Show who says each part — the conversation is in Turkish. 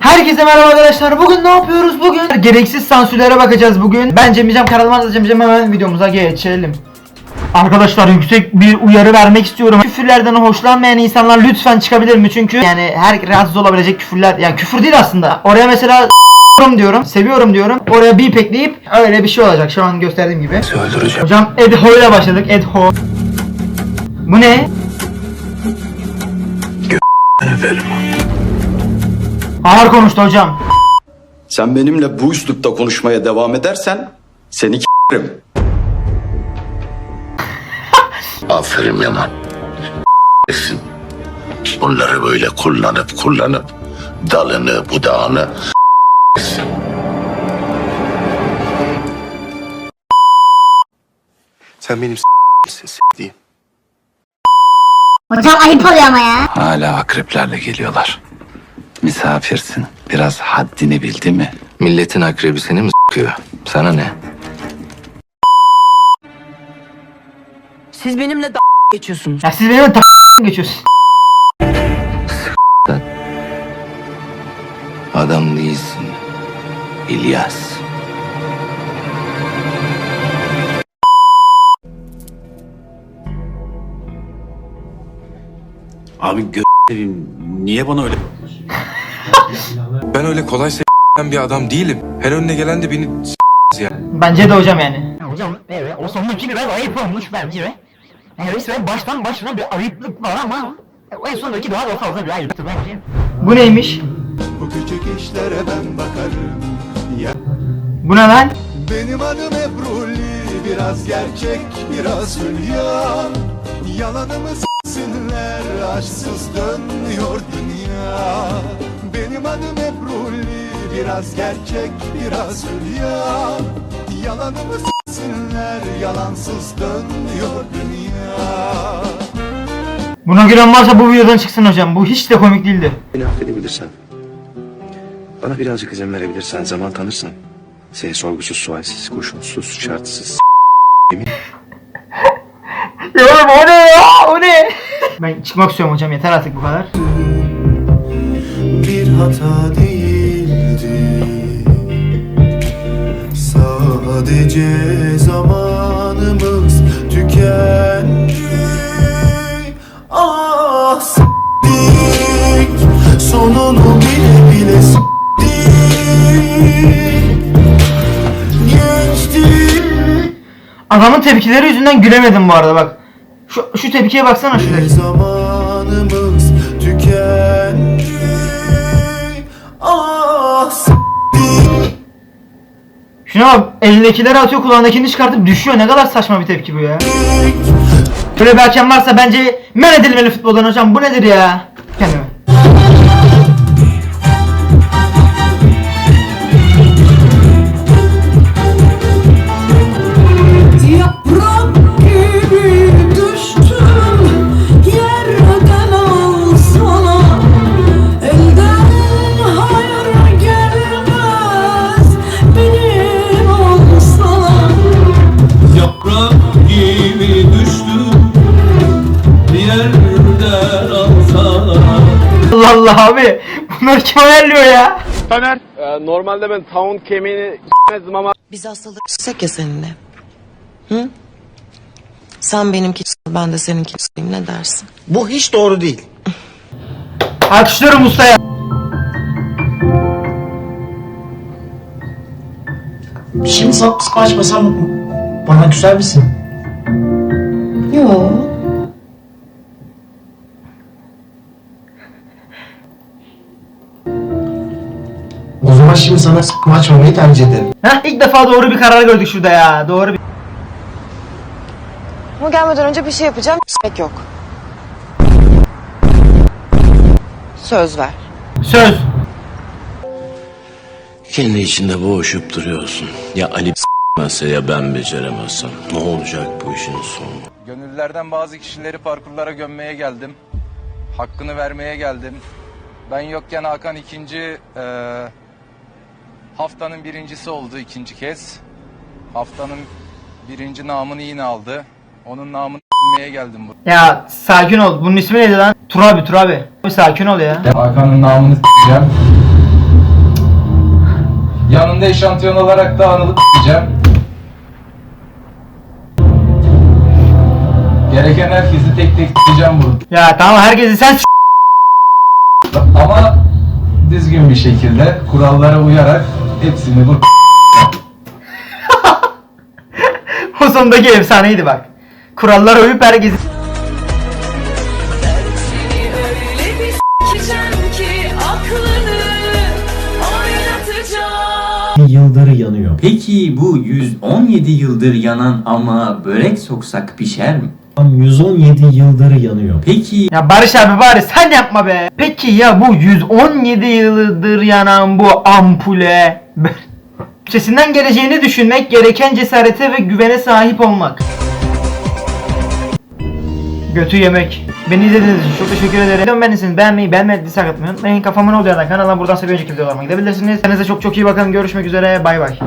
Speaker 1: Herkese merhaba arkadaşlar. Bugün ne yapıyoruz? Bugün gereksiz sansürlere bakacağız bugün. Ben Cemicem kanalıma da Cemicem hemen videomuza geçelim. Arkadaşlar yüksek bir uyarı vermek istiyorum. Küfürlerden hoşlanmayan insanlar lütfen çıkabilir mi? Çünkü yani her rahatsız olabilecek küfürler yani küfür değil aslında. Oraya mesela diyorum, seviyorum diyorum. Oraya bir ekleyip öyle bir şey olacak. Şu an gösterdiğim gibi.
Speaker 2: öldüreceğim.
Speaker 1: Hocam Edho ile başladık. Edho. Bu ne?
Speaker 2: Efendim.
Speaker 1: Ağır konuştu hocam.
Speaker 2: Sen benimle bu üslupta konuşmaya devam edersen seni k***rim.
Speaker 3: Aferin Yaman. Esin. Bunları böyle kullanıp kullanıp dalını budağını
Speaker 4: Sen benim s***sin s***liğim.
Speaker 5: Hocam ayıp oluyor ama ya.
Speaker 6: Hala akreplerle geliyorlar. Misafirsin. Biraz haddini bildi mi?
Speaker 7: Milletin akrebi seni mi s**kıyor? Sana ne?
Speaker 8: Siz benimle da geçiyorsunuz.
Speaker 1: Ya siz benim ta geçiyorsunuz.
Speaker 7: Adam değilsin. İlyas.
Speaker 9: Abi gö niye bana öyle
Speaker 4: Ben öyle kolay s***den bir adam değilim. Her önüne gelen de beni s*** ya.
Speaker 1: Bence de hocam yani.
Speaker 10: Hocam evet o sondaki biraz ayıp olmuş bence. Yani resmen baştan başına bir ayıplık var ama en sondaki daha da fazla bir ayıptı bence.
Speaker 1: Bu neymiş?
Speaker 11: Bu küçük işlere ben bakarım ya
Speaker 1: Bu ne lan?
Speaker 11: Benim adım Ebruli Biraz gerçek biraz hülya Yalanımı s**sinler Aşksız dönmüyor dünya Benim adım Ebruli Biraz gerçek biraz hülya Yalanımı s**sinler Yalansız dönmüyor dünya
Speaker 1: Buna gülen varsa bu videodan çıksın hocam. Bu hiç de komik değildi.
Speaker 4: Beni affedebilirsen, bana birazcık izin verebilirsen, zaman tanırsan, seni sorgusuz, sualsiz, koşulsuz, şartsız
Speaker 1: Ya oğlum o ne ya? O ne? Ben çıkmak istiyorum hocam yeter artık bu kadar.
Speaker 11: Hata değildi. Sadece zamanımız tükendi. Ah s**dik Sonunu bile bile s**dik Geçtik
Speaker 1: Adamın tepkileri yüzünden gülemedim bu arada bak. Şu, şu tepkiye baksana şuraya.
Speaker 11: Zamanımız tükendi
Speaker 1: Şuna bak elindekileri atıyor kulağındakini çıkartıp düşüyor. Ne kadar saçma bir tepki bu ya. Böyle bir hakem varsa bence men edilmeli futboldan hocam. Bu nedir ya? Kendime. Allah Allah abi. Bunları kim ayarlıyor ya?
Speaker 8: Biz hastalık s**sek ya seninle Hı? Sen benimki ben de seninki ne dersin?
Speaker 10: Bu hiç doğru değil.
Speaker 1: Alkışlıyorum ustaya.
Speaker 10: Şimdi sen kısmı açmasam bana küser misin?
Speaker 8: Yok
Speaker 10: şimdi sana sıkma açmamayı tercih ederim.
Speaker 1: Heh, ilk defa doğru bir karar gördük şurada ya. Doğru bir...
Speaker 8: Ama gelmeden önce bir şey yapacağım s**mek yok Söz ver
Speaker 1: Söz.
Speaker 3: Kendi içinde boğuşup duruyorsun. Ya Ali s**mezse ya ben beceremezsem. Ne olacak bu işin sonu?
Speaker 4: Gönüllerden bazı kişileri parkurlara gömmeye geldim. Hakkını vermeye geldim. Ben yokken Hakan ikinci eee, haftanın birincisi oldu ikinci kez. Haftanın birinci namını yine aldı. Onun namını s**meye geldim bu.
Speaker 1: Ya sakin ol. Bunun ismi neydi lan? Turabi. Abi sakin ol ya.
Speaker 4: Hakan'ın namını s**eceğim. Canlı eşantiyon olarak da Anıl'ı diyeceğim. Gereken herkesi tek tek diyeceğim burada.
Speaker 1: Ya tamam herkesi sen s-
Speaker 4: Ama düzgün bir şekilde kurallara uyarak hepsini bu
Speaker 1: O sondaki efsaneydi bak. Kurallara uyup
Speaker 5: oynatacağım.
Speaker 9: Yıldır yanıyor. Peki bu 117 yıldır yanan ama börek soksak pişer mi? 117 yıldır yanıyor. Peki
Speaker 1: Ya Barış abi bari sen yapma be. Peki ya bu 117 yıldır yanan bu ampule Üstesinden geleceğini düşünmek, gereken cesarete ve güvene sahip olmak. Götü yemek. Beni izlediğiniz için çok teşekkür ederim. Videomu beğendiyseniz beğenmeyi, beğenmediyseniz atmayı unutmayın. Kafamın oluyor da kanala buradan seviye önceki videolarıma gidebilirsiniz. Kendinize çok çok iyi bakın. Görüşmek üzere. Bay bay.